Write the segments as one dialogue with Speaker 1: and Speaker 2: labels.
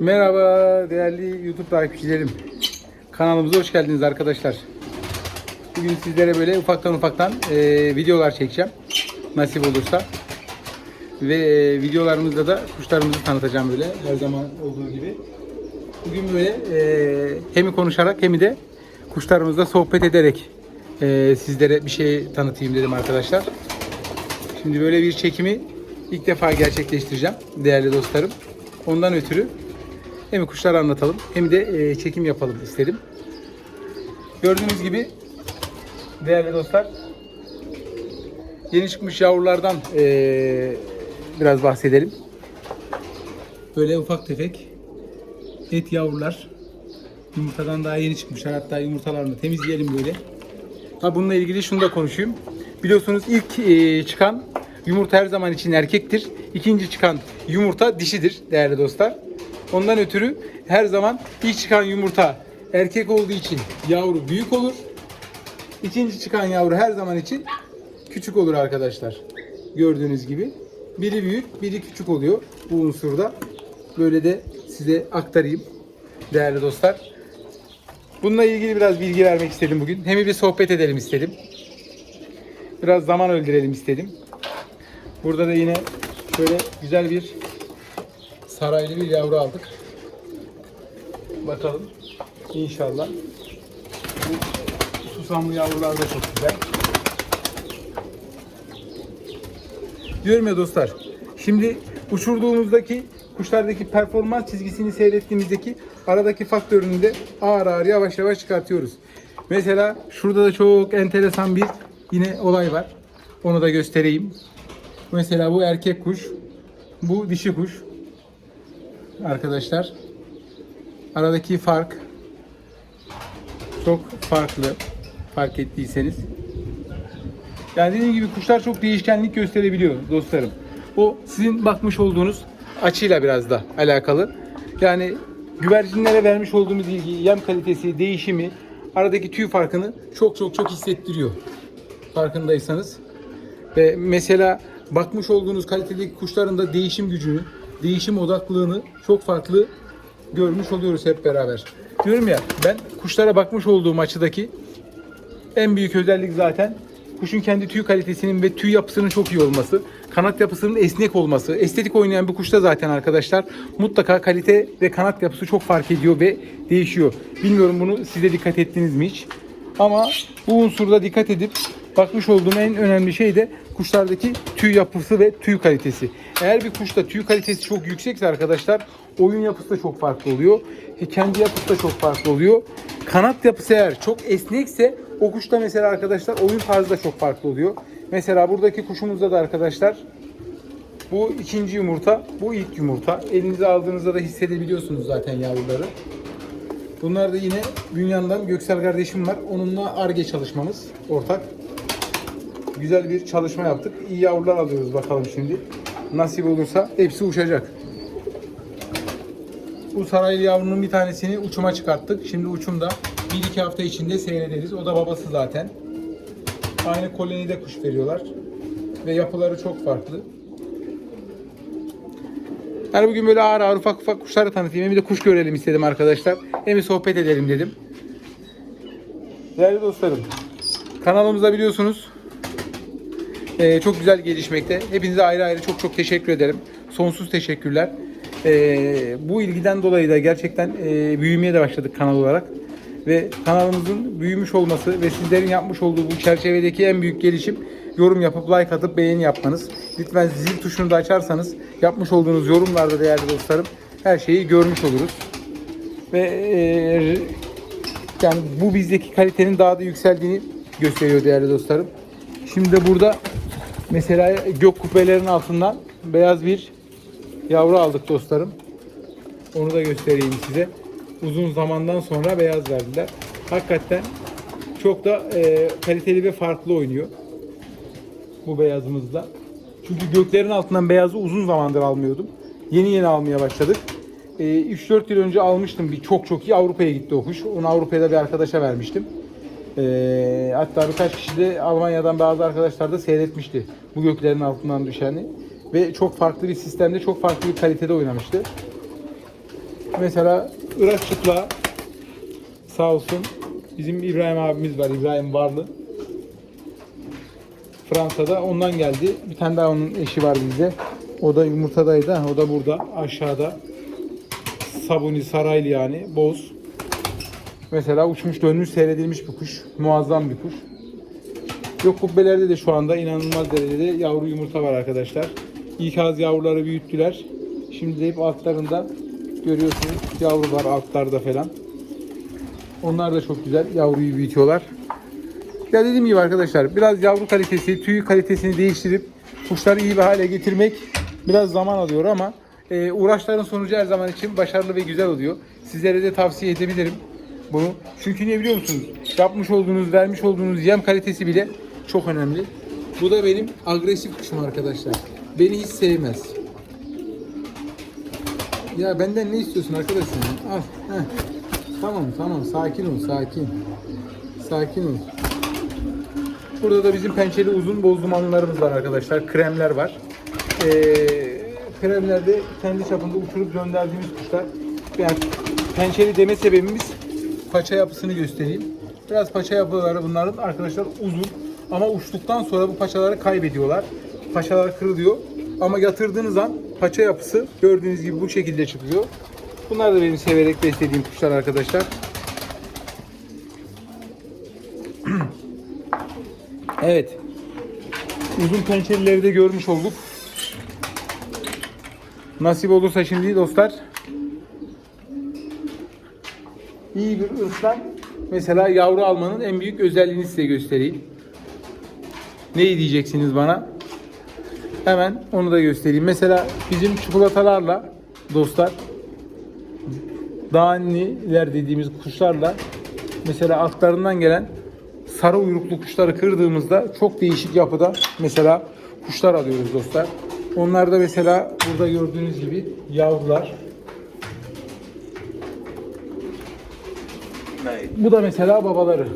Speaker 1: Merhaba değerli YouTube takipçilerim. Kanalımıza hoş geldiniz arkadaşlar. Bugün sizlere böyle ufaktan ufaktan e, videolar çekeceğim. Nasip olursa. Ve e, videolarımızda da kuşlarımızı tanıtacağım böyle her zaman olduğu gibi. Bugün böyle e, hem konuşarak hem de kuşlarımızla sohbet ederek e, sizlere bir şey tanıtayım dedim arkadaşlar. Şimdi böyle bir çekimi ilk defa gerçekleştireceğim değerli dostlarım. Ondan ötürü hem kuşları anlatalım hem de e, çekim yapalım istedim. Gördüğünüz gibi değerli dostlar yeni çıkmış yavrulardan e, biraz bahsedelim. Böyle ufak tefek et yavrular yumurtadan daha yeni çıkmışlar. Hatta yumurtalarını temizleyelim böyle. Ha bununla ilgili şunu da konuşayım. Biliyorsunuz ilk e, çıkan yumurta her zaman için erkektir. İkinci çıkan yumurta dişidir değerli dostlar. Ondan ötürü her zaman ilk çıkan yumurta erkek olduğu için yavru büyük olur. İkinci çıkan yavru her zaman için küçük olur arkadaşlar. Gördüğünüz gibi. Biri büyük, biri küçük oluyor bu unsurda. Böyle de size aktarayım değerli dostlar. Bununla ilgili biraz bilgi vermek istedim bugün. Hem bir sohbet edelim istedim. Biraz zaman öldürelim istedim. Burada da yine şöyle güzel bir saraylı bir yavru aldık. Bakalım. İnşallah. Bu susamlı yavrular da çok güzel. Diyorum ya dostlar. Şimdi uçurduğumuzdaki kuşlardaki performans çizgisini seyrettiğimizdeki aradaki faktörünü de ağır ağır yavaş yavaş çıkartıyoruz. Mesela şurada da çok enteresan bir yine olay var. Onu da göstereyim. Mesela bu erkek kuş. Bu dişi kuş. Arkadaşlar. Aradaki fark çok farklı. Fark ettiyseniz. Yani dediğim gibi kuşlar çok değişkenlik gösterebiliyor dostlarım. O sizin bakmış olduğunuz açıyla biraz da alakalı. Yani güvercinlere vermiş olduğumuz ilgi, yem kalitesi, değişimi, aradaki tüy farkını çok çok çok hissettiriyor. Farkındaysanız. Ve mesela bakmış olduğunuz kalitedeki kuşların da değişim gücünü, değişim odaklılığını çok farklı görmüş oluyoruz hep beraber. Diyorum ya ben kuşlara bakmış olduğum açıdaki en büyük özellik zaten kuşun kendi tüy kalitesinin ve tüy yapısının çok iyi olması, kanat yapısının esnek olması. Estetik oynayan bir kuşta zaten arkadaşlar mutlaka kalite ve kanat yapısı çok fark ediyor ve değişiyor. Bilmiyorum bunu size dikkat ettiniz mi hiç? Ama bu unsurda dikkat edip bakmış olduğum en önemli şey de kuşlardaki tüy yapısı ve tüy kalitesi. Eğer bir kuşta tüy kalitesi çok yüksekse arkadaşlar oyun yapısı da çok farklı oluyor. E, Kendi yapısı da çok farklı oluyor. Kanat yapısı eğer çok esnekse o kuşta mesela arkadaşlar oyun tarzı da çok farklı oluyor. Mesela buradaki kuşumuzda da arkadaşlar bu ikinci yumurta, bu ilk yumurta. Elinize aldığınızda da hissedebiliyorsunuz zaten yavruları. Bunlar da yine Bünyan'dan Göksel kardeşim var. Onunla ARGE çalışmamız ortak. Güzel bir çalışma yaptık. İyi yavrular alıyoruz bakalım şimdi. Nasip olursa hepsi uçacak. Bu saraylı yavrunun bir tanesini uçuma çıkarttık. Şimdi uçumda 1-2 hafta içinde seyrederiz. O da babası zaten. Aynı kolonide kuş veriyorlar. Ve yapıları çok farklı. Yani bugün böyle ağır ağır ufak ufak kuşları tanıtayım. Hem de kuş görelim istedim arkadaşlar. Hem de sohbet edelim dedim. Değerli dostlarım. Kanalımızda biliyorsunuz ee, çok güzel gelişmekte. Hepinize ayrı ayrı çok çok teşekkür ederim. Sonsuz teşekkürler. Ee, bu ilgiden dolayı da gerçekten e, büyümeye de başladık kanal olarak. Ve kanalımızın büyümüş olması ve sizlerin yapmış olduğu bu çerçevedeki en büyük gelişim yorum yapıp like atıp beğeni yapmanız. Lütfen zil tuşunu da açarsanız yapmış olduğunuz yorumlarda değerli dostlarım her şeyi görmüş oluruz. Ve e, yani bu bizdeki kalitenin daha da yükseldiğini gösteriyor değerli dostlarım. Şimdi de burada mesela gök kubbelerin altından beyaz bir yavru aldık dostlarım. Onu da göstereyim size. Uzun zamandan sonra beyaz verdiler. Hakikaten çok da e, kaliteli ve farklı oynuyor. Bu beyazımızda. Çünkü göklerin altından beyazı uzun zamandır almıyordum. Yeni yeni almaya başladık. E, 3-4 yıl önce almıştım bir çok çok iyi Avrupa'ya gitti o kuş. Onu Avrupa'da bir arkadaşa vermiştim. E, hatta birkaç kişi de Almanya'dan bazı arkadaşlar da seyretmişti bu göklerin altından düşeni. Ve çok farklı bir sistemde, çok farklı bir kalitede oynamıştı. Mesela Irak çıpla sağ olsun bizim İbrahim abimiz var. İbrahim Varlı. Fransa'da ondan geldi. Bir tane daha onun eşi var bizde. O da yumurtadaydı. O da burada aşağıda. Sabuni Saraylı yani. Boz. Mesela uçmuş dönmüş seyredilmiş bir kuş. Muazzam bir kuş. Yok kubbelerde de şu anda inanılmaz derecede yavru yumurta var arkadaşlar. İkaz yavruları büyüttüler. Şimdi de hep altlarında görüyorsunuz yavru var altlarda falan. Onlar da çok güzel yavruyu büyütüyorlar. Ya dediğim gibi arkadaşlar biraz yavru kalitesi, tüy kalitesini değiştirip kuşları iyi bir hale getirmek biraz zaman alıyor ama e, uğraşların sonucu her zaman için başarılı ve güzel oluyor. Sizlere de tavsiye edebilirim bunu. Çünkü niye biliyor musunuz? Yapmış olduğunuz, vermiş olduğunuz yem kalitesi bile çok önemli. Bu da benim agresif kuşum arkadaşlar. Beni hiç sevmez. Ya benden ne istiyorsun arkadaşım? Al. heh. Tamam tamam sakin ol sakin. Sakin ol. Burada da bizim pençeli uzun boz dumanlarımız var arkadaşlar. Kremler var. Ee, kremlerde kendi çapında uçurup gönderdiğimiz kuşlar. Yani pençeli deme sebebimiz paça yapısını göstereyim. Biraz paça yapıları bunların arkadaşlar uzun. Ama uçtuktan sonra bu paçaları kaybediyorlar. Paçalar kırılıyor. Ama yatırdığınız an paça yapısı gördüğünüz gibi bu şekilde çıkıyor. Bunlar da benim severek beslediğim kuşlar arkadaşlar. Evet. Uzun pençelileri de görmüş olduk. Nasip olursa şimdi dostlar iyi bir ırktan mesela yavru almanın en büyük özelliğini size göstereyim. Ne diyeceksiniz bana? Hemen onu da göstereyim. Mesela bizim çikolatalarla dostlar Daniler dediğimiz kuşlarla mesela altlarından gelen sarı uyruklu kuşları kırdığımızda çok değişik yapıda mesela kuşlar alıyoruz dostlar. Onlar da mesela burada gördüğünüz gibi yavrular. Bu da mesela babaları.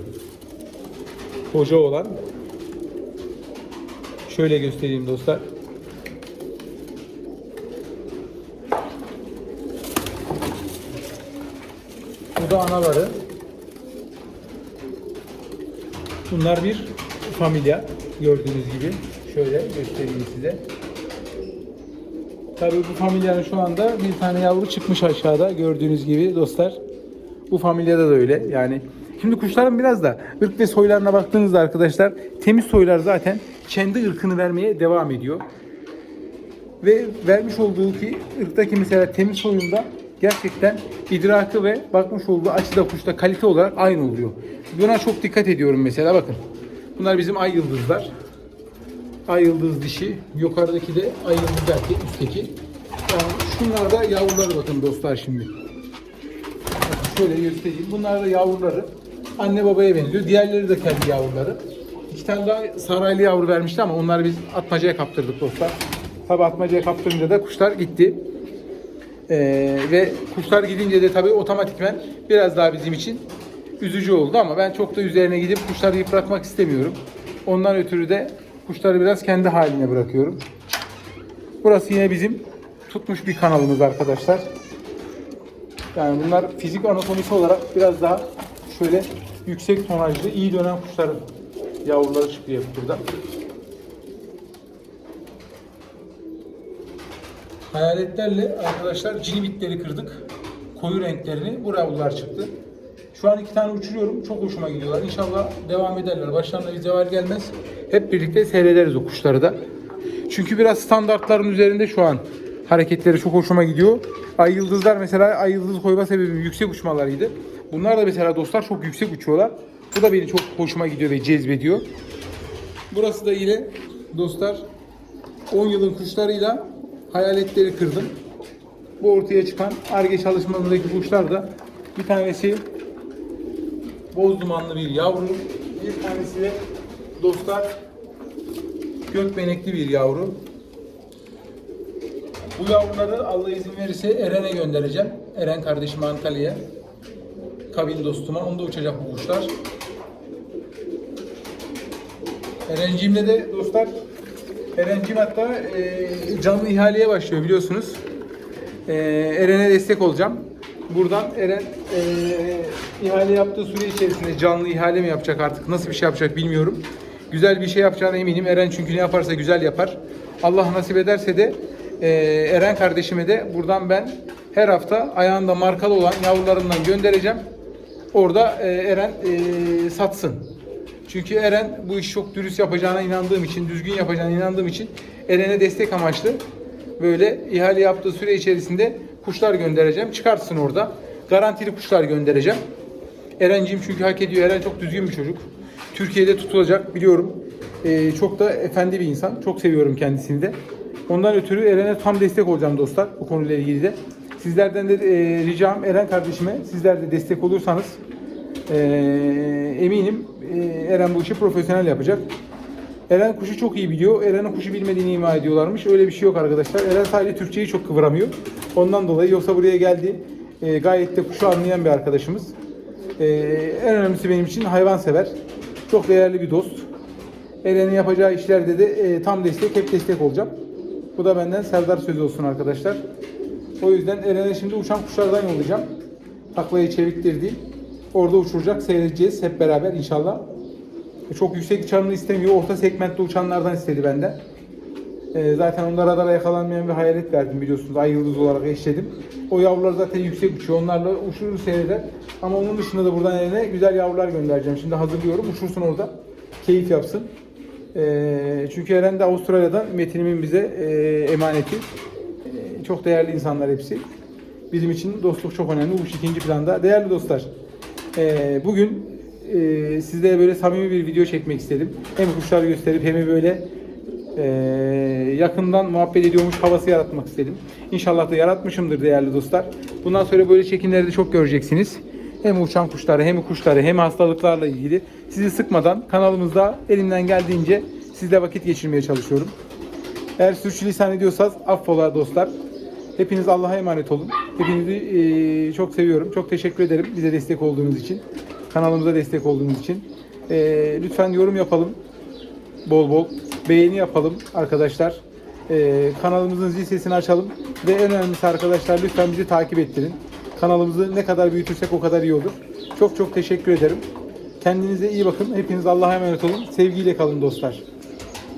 Speaker 1: Koca olan. Şöyle göstereyim dostlar. Bu da anaları. Bunlar bir familya gördüğünüz gibi. Şöyle göstereyim size. Tabii bu familyanın şu anda bir tane yavru çıkmış aşağıda gördüğünüz gibi dostlar. Bu familyada da öyle yani. Şimdi kuşların biraz da ırk ve soylarına baktığınızda arkadaşlar temiz soylar zaten kendi ırkını vermeye devam ediyor. Ve vermiş olduğu ki ırktaki mesela temiz soyunda gerçekten idrakı ve bakmış olduğu açıda kuşta kalite olarak aynı oluyor. Buna çok dikkat ediyorum mesela bakın. Bunlar bizim ay yıldızlar. Ay yıldız dişi. Yukarıdaki de ay yıldız erkek üstteki. Yani şunlar da yavruları bakın dostlar şimdi. Şöyle göstereyim. Bunlar da yavruları. Anne babaya benziyor. Diğerleri de kendi yavruları. İki tane daha saraylı yavru vermişti ama onları biz atmacaya kaptırdık dostlar. Tabi atmacaya kaptırınca da kuşlar gitti. Ee, ve kuşlar gidince de tabii otomatikmen biraz daha bizim için üzücü oldu ama ben çok da üzerine gidip kuşları yıpratmak istemiyorum. Ondan ötürü de kuşları biraz kendi haline bırakıyorum. Burası yine bizim tutmuş bir kanalımız arkadaşlar. Yani bunlar fizik anatomisi olarak biraz daha şöyle yüksek tonajlı, iyi dönen kuşların yavruları çıkıyor burada. Hayaletlerle arkadaşlar cinibitleri kırdık. Koyu renklerini. Bu yavrular çıktı. Şu an iki tane uçuruyorum. Çok hoşuma gidiyorlar. İnşallah devam ederler. Başlarına bir zeval gelmez. Hep birlikte seyrederiz o kuşları da. Çünkü biraz standartların üzerinde şu an hareketleri çok hoşuma gidiyor. Ay yıldızlar mesela ay yıldız koyma sebebi yüksek uçmalarıydı. Bunlar da mesela dostlar çok yüksek uçuyorlar. Bu da beni çok hoşuma gidiyor ve cezbediyor. Burası da yine dostlar 10 yılın kuşlarıyla hayaletleri kırdım. Bu ortaya çıkan ARGE çalışmalarındaki kuşlar da bir tanesi boz dumanlı bir yavru, bir tanesi de dostlar gökbenekli bir yavru. Bu yavruları Allah izin verirse Eren'e göndereceğim. Eren kardeşim Antalya'ya. Kabin dostuma. Onda uçacak bu kuşlar. Erenciğimle de dostlar Erenciğim hatta e, canlı ihaleye başlıyor biliyorsunuz. E, Eren'e destek olacağım. Buradan Eren eee ihale yaptığı süre içerisinde canlı ihale mi yapacak artık nasıl bir şey yapacak bilmiyorum. Güzel bir şey yapacağına eminim. Eren çünkü ne yaparsa güzel yapar. Allah nasip ederse de eee, Eren kardeşime de buradan ben her hafta ayağında markalı olan yavrularından göndereceğim. Orada eee, Eren eee, satsın. Çünkü Eren bu işi çok dürüst yapacağına inandığım için, düzgün yapacağına inandığım için Eren'e destek amaçlı böyle ihale yaptığı süre içerisinde kuşlar göndereceğim. Çıkartsın orada. Garantili kuşlar göndereceğim. Erenciğim çünkü hak ediyor. Eren çok düzgün bir çocuk. Türkiye'de tutulacak biliyorum. Ee, çok da efendi bir insan. Çok seviyorum kendisini de. Ondan ötürü Eren'e tam destek olacağım dostlar bu konuyla ilgili de. Sizlerden de e, ricam Eren kardeşime sizler de destek olursanız e, eminim e, Eren bu işi profesyonel yapacak. Eren kuşu çok iyi biliyor. Eren'in kuşu bilmediğini ima ediyorlarmış. Öyle bir şey yok arkadaşlar. Eren sadece Türkçeyi çok kıvıramıyor. Ondan dolayı yoksa buraya geldi. E, gayet de kuşu anlayan bir arkadaşımız. E, en önemlisi benim için hayvansever. Çok değerli bir dost. Eren'in yapacağı işlerde de e, tam destek, hep destek olacağım. Bu da benden Serdar sözü olsun arkadaşlar. O yüzden Eren'e şimdi uçan kuşlardan yollayacağım. Taklayı çeviktirdi. Orada uçuracak, seyredeceğiz hep beraber inşallah. E, Çok yüksek uçanını istemiyor. Orta segmentli uçanlardan istedi benden. E, zaten onlara radara yakalanmayan bir hayalet verdim biliyorsunuz. Ay yıldız olarak eşledim. O yavrular zaten yüksek uçuyor. Onlarla uçurur seyreder. Ama onun dışında da buradan eline güzel yavrular göndereceğim. Şimdi hazırlıyorum. Uçursun orada. Keyif yapsın. E, çünkü Eren de Avustralya'dan Metin'imin bize e, emaneti. E, çok değerli insanlar hepsi. Bizim için dostluk çok önemli. Bu ikinci planda. Değerli dostlar, e, bugün e, sizlere böyle samimi bir video çekmek istedim. Hem kuşları gösterip hem böyle e, yakından muhabbet ediyormuş havası yaratmak istedim. İnşallah da yaratmışımdır değerli dostlar. Bundan sonra böyle çekimleri de çok göreceksiniz. Hem uçan kuşları hem kuşları hem hastalıklarla ilgili sizi sıkmadan kanalımızda elimden geldiğince sizle vakit geçirmeye çalışıyorum. Eğer sürçülisan ediyorsanız affola dostlar. Hepiniz Allah'a emanet olun. Hepinizi eee, çok seviyorum. Çok teşekkür ederim bize destek olduğunuz için. Kanalımıza destek olduğunuz için. Eee, lütfen yorum yapalım. Bol bol. Beğeni yapalım arkadaşlar. Eee, kanalımızın zil sesini açalım. Ve en önemlisi arkadaşlar lütfen bizi takip ettirin. Kanalımızı ne kadar büyütürsek o kadar iyi olur. Çok çok teşekkür ederim. Kendinize iyi bakın. Hepiniz Allah'a emanet olun. Sevgiyle kalın dostlar.